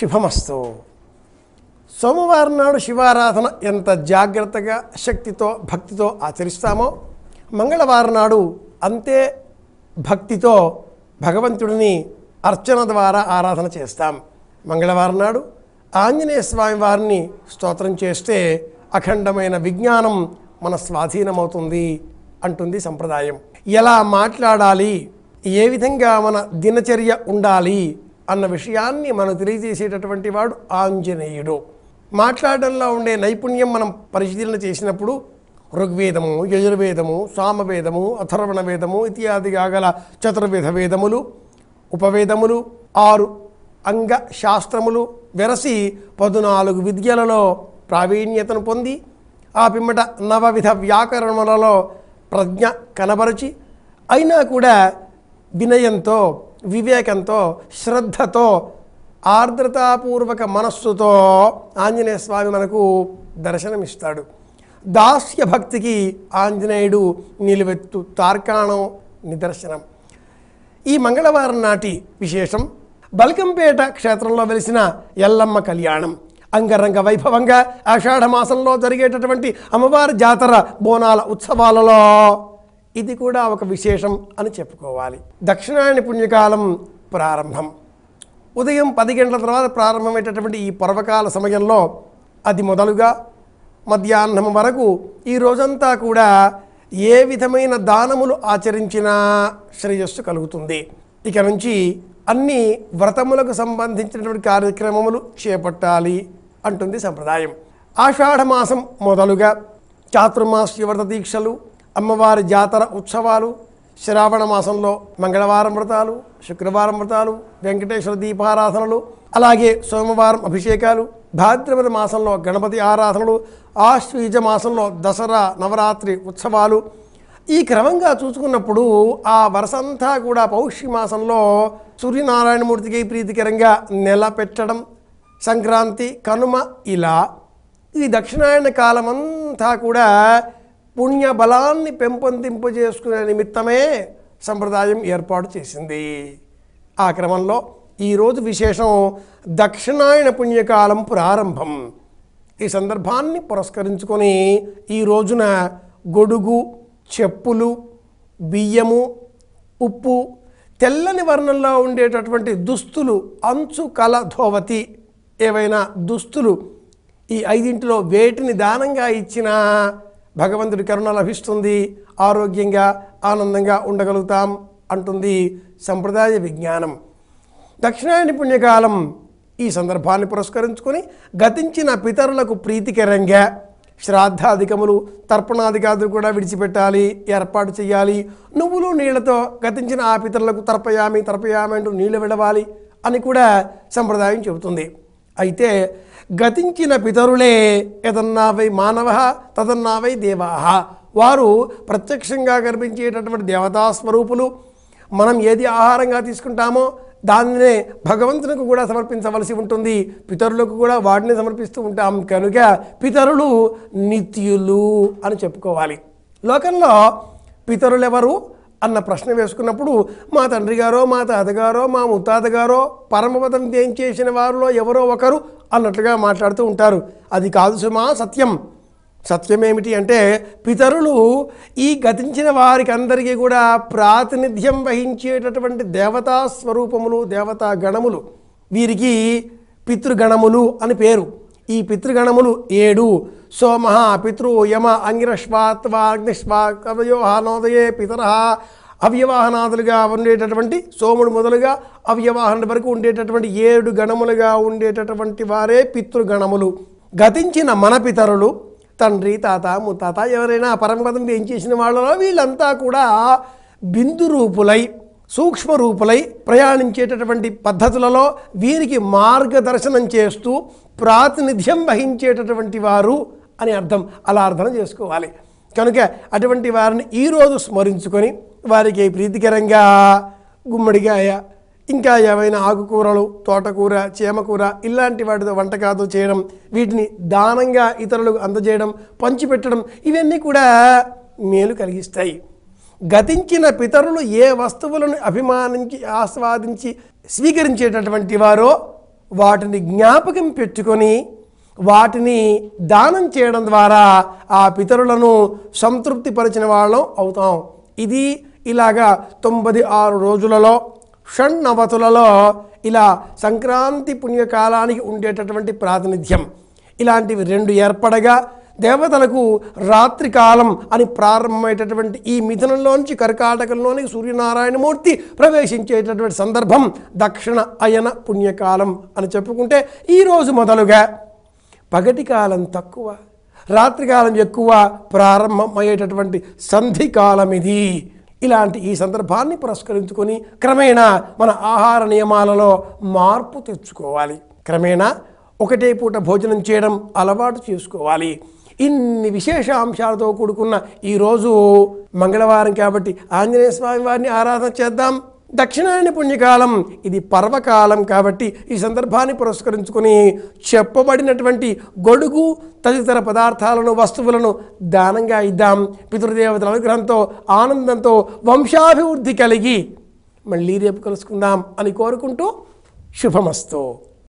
శుభమస్తు. సోమవారం నాడు శివారాధన ఎంత జాగ్రత్తగా శక్తితో భక్తితో ఆచరిస్తామో మంగళవారం నాడు అంతే భక్తితో భగవంతుడిని అర్చన ద్వారా ఆరాధన చేస్తాం. మంగళవారం నాడు ఆంజనేయ స్వామి వారిని స్తోత్రం చేస్తే అఖండమైన విజ్ఞానం మన స్వాధీనమవుతుంది అంటుంది సంప్రదాయం. ఎలా మాట్లాడాలి? ఏ విధంగా మన దినచర్య ఉండాలి? అన్న విషయాన్ని మనం తెలియజేసేటటువంటి వాడు ఆంజనేయుడు. మాట్లాడడంలో ఉండే నైపుణ్యం మనం పరిశీలన చేసినప్పుడు ఋగ్వేదము యజుర్వేదము సామవేదము అథర్వణ వేదము ఇత్యాదిగా గల చతుర్వేద వేదములు ఉపవేదములు ఆరు అంగ శాస్త్రములు వెరసి పద్నాలుగు విద్యలలో ప్రావీణ్యతను పొంది ఆ పిమ్మట నవవిధ వ్యాకరణములలో ప్రజ్ఞ కనబరచి అయినా కూడా వినయంతో వివేకంతో శ్రద్ధతో ఆర్ద్రతాపూర్వక మనస్సుతో ఆంజనేయ స్వామి మనకు దర్శనమిస్తాడు. దాస్య భక్తికి ఆంజనేయుడు నిలువెత్తు తార్కాణం నిదర్శనం. ఈ మంగళవారం నాటి విశేషం బల్కంపేట క్షేత్రంలో వెలిసిన ఎల్లమ్మ కళ్యాణం. అంగరంగ వైభవంగా ఆషాఢ మాసంలో జరిగేటటువంటి అమ్మవారి జాతర బోనాల ఉత్సవాలలో ఇది కూడా ఒక విశేషం అని చెప్పుకోవాలి. దక్షిణాయన పుణ్యకాలం ప్రారంభం. ఉదయం పది గంటల తర్వాత ప్రారంభమయ్యేటటువంటి ఈ పర్వకాల సమయంలో అది మొదలుగా మధ్యాహ్నం వరకు ఈ రోజంతా కూడా ఏ విధమైన దానములు ఆచరించినా శ్రేయస్సు కలుగుతుంది. ఇక నుంచి అన్ని వ్రతములకు సంబంధించినటువంటి కార్యక్రమములు చేపట్టాలి అంటుంది సంప్రదాయం. ఆషాఢమాసం మొదలుగా చాతుర్మాస్య వ్రత దీక్షలు అమ్మవారి జాతర ఉత్సవాలు శ్రావణ మాసంలో మంగళవారం వ్రతాలు శుక్రవారం వ్రతాలు వెంకటేశ్వర దీపారాధనలు అలాగే సోమవారం అభిషేకాలు భాద్రపద మాసంలో గణపతి ఆరాధనలు ఆశ్వీజ మాసంలో దసరా నవరాత్రి ఉత్సవాలు. ఈ క్రమంగా చూసుకున్నప్పుడు ఆ వరసంతా కూడా పౌష్య మాసంలో సూర్యనారాయణమూర్తికి ప్రీతికరంగా నెల పెట్టడం సంక్రాంతి కనుమ ఇలా ఈ దక్షిణాయన కాలమంతా కూడా పుణ్య బలాన్ని పెంపొందింపజేసుకునే నిమిత్తమే సంప్రదాయం ఏర్పాటు చేసింది. ఆ క్రమంలో ఈరోజు విశేషం దక్షిణాయన పుణ్యకాలం ప్రారంభం. ఈ సందర్భాన్ని పురస్కరించుకొని ఈ రోజున గొడుగు చెప్పులు బియ్యము ఉప్పు తెల్లని వర్ణంలో ఉండేటటువంటి దుస్తులు అంచు కల ధోవతి ఏవైనా దుస్తులు ఈ ఐదింటిలో వేటిని దానంగా ఇచ్చినా భగవంతుడి కరుణ లభిస్తుంది. ఆరోగ్యంగా ఆనందంగా ఉండగలుగుతాం అంటుంది సంప్రదాయ విజ్ఞానం. దక్షిణాయన పుణ్యకాలం ఈ సందర్భాన్ని పురస్కరించుకొని గతించిన పితరులకు ప్రీతికరంగా శ్రాద్ధాధికములు తర్పణాధికాదులు కూడా విడిచిపెట్టాలి ఏర్పాటు చేయాలి నువ్వులు నీళ్ళతో గతించిన ఆ పితరులకు తర్పయామి తర్పయామి అంటూ నీళ్ళు విడవాలి అని కూడా సంప్రదాయం చెబుతుంది. అయితే గతించిన పితరులే యదన్నావై మానవ తదన్నావై దేవాహ వారు ప్రత్యక్షంగా కనిపించేటటువంటి దేవతా స్వరూపులు మనం ఏది ఆహారంగా తీసుకుంటామో దాన్నే భగవంతునికి కూడా సమర్పించవలసి ఉంటుంది. పితరులకు కూడా వాటిని సమర్పిస్తూ ఉంటాం. కనుక పితరులు నిత్యులు అని చెప్పుకోవాలి. లోకంలో పితరులెవరు? అన్న ప్రశ్న వేసుకున్నప్పుడు మా తండ్రి గారో మా తాతగారో మా ముత్తాతగారో పరమపదం ఏం చేసిన వారిలో ఎవరో ఒకరు అన్నట్లుగా మాట్లాడుతూ ఉంటారు. అది కాదు సుమా సత్యం. సత్యం ఏమిటి అంటే పితరులు ఈ గతించిన వారికి అందరికీ కూడా ప్రాతినిధ్యం వహించేటటువంటి దేవతా స్వరూపములు దేవతా గణములు. వీరికి పితృగణములు అని పేరు. ఈ పితృగణములు ఏడు. సోమ పితృ యమ అంగిరశ్వాత్వా అగ్నిశ్వా కవయోహానోదయే పితర. అవ్యవాహనాదులుగా ఉండేటటువంటి సోముడు మొదలుగా అవ్యవాహన వరకు ఉండేటటువంటి ఏడు గణములుగా ఉండేటటువంటి వారే పితృగణములు. గతించిన మన పితరులు తండ్రి తాత ముత్తాత ఎవరైనా పరమపదం ఏం చేసిన వాళ్ళలో వీళ్ళంతా కూడా బిందు రూపులై సూక్ష్మ రూపులై ప్రయాణించేటటువంటి పద్ధతులలో వీరికి మార్గదర్శనం చేస్తూ ప్రాతినిధ్యం వహించేటటువంటి వారు అని అర్థం. అలా అర్థం చేసుకోవాలి. కనుక అటువంటి వారిని ఈరోజు స్మరించుకొని వారికి ప్రీతికరంగా గుమ్మడికాయ ఇంకా ఏవైనా ఆకుకూరలు తోటకూర చేమకూర ఇలాంటి వాటితో వంటకాలు చేయడం వీటిని దానంగా ఇతరులకు అందజేయడం పంచిపెట్టడం ఇవన్నీ కూడా మేలు కలిగిస్తాయి. గతించిన పితరులు ఏ వస్తువులను అభిమానించి ఆస్వాదించి స్వీకరించేటటువంటి వారో వాటిని జ్ఞాపకం పెట్టుకొని వాటిని దానం చేయడం ద్వారా ఆ పితరులను సంతృప్తిపరిచిన వాళ్ళం అవుతాం. ఇది ఇలాగా తొంభై ఆరు రోజులలో షణ్నవతులలో ఇలా సంక్రాంతి పుణ్యకాలానికి ఉండేటటువంటి ప్రాతినిధ్యం. ఇలాంటివి రెండు ఏర్పడగా దేవతలకు రాత్రికాలం అని ప్రారంభమయ్యేటటువంటి ఈ మిథునంలోంచి కర్కాటకంలోని సూర్యనారాయణమూర్తి ప్రవేశించేటటువంటి సందర్భం దక్షిణ అయన పుణ్యకాలం అని చెప్పుకుంటే ఈరోజు మొదలుగా. పగటి కాలం తక్కువ రాత్రికాలం ఎక్కువ ప్రారంభమయ్యేటటువంటి సంధి కాలం ఇది ఇలాంటి ఈ సందర్భాన్ని పురస్కరించుకొని క్రమేణా మన ఆహార నియమాలలో మార్పు తెచ్చుకోవాలి. క్రమేణా ఒకటే పూట భోజనం చేయడం అలవాటు చేసుకోవాలి. ఇన్ని విశేష అంశాలతో కూడుకున్న ఈరోజు మంగళవారం కాబట్టి ఆంజనేయ స్వామి వారిని ఆరాధన చేద్దాం. దక్షిణాయన పుణ్యకాలం ఇది పర్వకాలం కాబట్టి ఈ సందర్భాన్ని పురస్కరించుకొని చెప్పబడినటువంటి గొడుగు తదితర పదార్థాలను వస్తువులను దానంగా ఇద్దాం. పితృదేవతల అనుగ్రహంతో ఆనందంతో వంశాభివృద్ధి కలిగి మళ్ళీ రేపు కలుసుకుందాం అని కోరుకుంటూ శుభమస్తు.